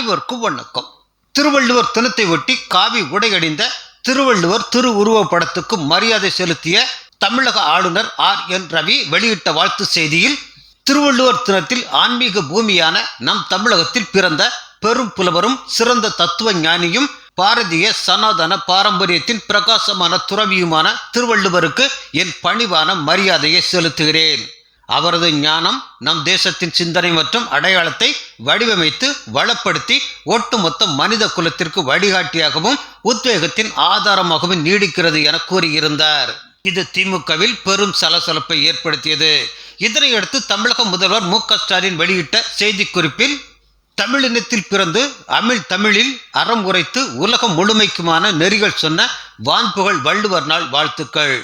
அனைவருக்கும் வணக்கம் திருவள்ளுவர் தினத்தை ஒட்டி காவி உடையடைந்த திருவள்ளுவர் திரு உருவப் படத்துக்கு மரியாதை செலுத்திய தமிழக ஆளுநர் ஆர். என். ரவி வெளியிட்ட வாழ்த்து செய்தியில் திருவள்ளுவர் தினத்தில் ஆன்மீக பூமியான நம் தமிழகத்தில் பிறந்த பெரும் புலவரும் சிறந்த தத்துவ ஞானியும் பாரதிய சனாதன பாரம்பரியத்தின் பிரகாசமான துறவியுமான திருவள்ளுவருக்கு என் பணிவான மரியாதையை செலுத்துகிறேன். அவரது ஞானம் நம் தேசத்தின் சிந்தனை மற்றும் அடையாளத்தை வடிவமைத்து வளப்படுத்தி ஒட்டுமொத்த மனித குலத்திற்கு வழிகாட்டியாகவும் உத்வேகத்தின் ஆதாரமாகவும் நீடிக்கிறது என கூறியிருந்தார். இது திமுகவில் பெரும் சலசலப்பை ஏற்படுத்தியது. இதனையடுத்து தமிழக முதல்வர் மு க ஸ்டாலின் வெளியிட்ட செய்திக்குறிப்பில் தமிழினத்தில் பிறந்து அமிழ் தமிழில் அறம் உரைத்து உலகம் முழுமைக்குமான நெறிகள் சொன்ன வான்புகழ் வள்ளுவர் நாள் வாழ்த்துக்கள்.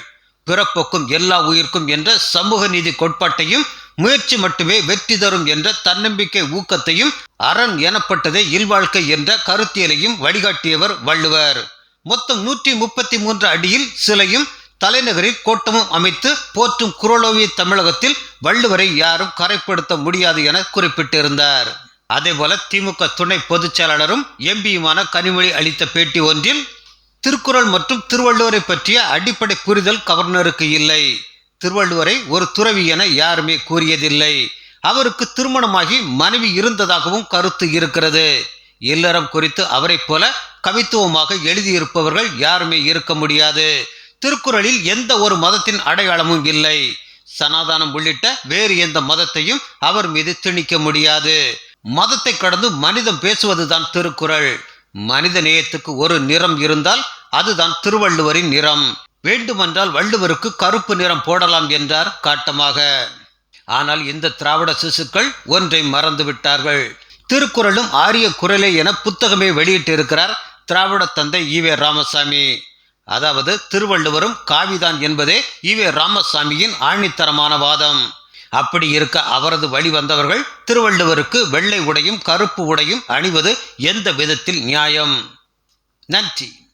பிறப்போக்கும் எல்லா உயிர்க்கும் என்ற சமூக நீதி கோட்பாட்டையும் முயற்சி மட்டுமே வெற்றி தரும் என்ற தன்னம்பிக்கை ஊக்கத்தையும் அரண் எனப்பட்டதே இல்வாழ்க்கை என்ற கருத்தியலையும் வழிகாட்டியவர் வள்ளுவர். மொத்தம் நூற்றி முப்பத்தி மூன்று அடியில் சிலையும் தலைநகரில் கோட்டமும் அமைத்து போற்றும் குரலோவிய தமிழகத்தில் வள்ளுவரை யாரும் கரைப்படுத்த முடியாது என குறிப்பிட்டிருந்தார். அதேபோல திமுக துணை பொதுச் செயலாளரும் எம்பியுமான கனிமொழி அளித்த பேட்டி ஒன்றில் திருக்குறள் மற்றும் திருவள்ளுவரை பற்றிய அடிப்படை புரிதல் கவர்னருக்கு இல்லை. திருவள்ளுவரை ஒரு துறவி என யாருமே கூறியதில்லை. அவருக்கு திருமணமாகி மனைவி இருந்ததாகவும் கருத்து இருக்கிறது. இல்லறம் குறித்து அவரைப் போல கவித்துவமாக எழுதியிருப்பவர்கள் யாருமே இருக்க முடியாது. திருக்குறளில் எந்த ஒரு மதத்தின் அடையாளமும் இல்லை. சனாதானம் உள்ளிட்ட வேறு எந்த மதத்தையும் அவர் மீது திணிக்க முடியாது. மதத்தை கடந்து மனிதம் பேசுவதுதான் திருக்குறள். மனித நேயத்துக்கு ஒரு நிறம் இருந்தால் அதுதான் திருவள்ளுவரின் நிறம். வேண்டுமென்றால் வள்ளுவருக்கு கருப்பு நிறம் போடலாம் என்றார் காட்டமாக. ஆனால் இந்த திராவிட சிசுக்கள் ஒன்றை மறந்து விட்டார்கள் திருக்குறளும் ஆரிய குரலே என புத்தகமே வெளியிட்டிருக்கிறார் திராவிட தந்தை ஈவே ராமசாமி. அதாவது திருவள்ளுவரும் காவிதான் என்பதே ஈவே ராமசாமியின் ஆணித்தரமான வாதம். அப்படி இருக்க அவரது வழி வந்தவர்கள் திருவள்ளுவருக்கு வெள்ளை உடையும் கருப்பு உடையும் அணிவது எந்த விதத்தில் நியாயம்? நன்றி.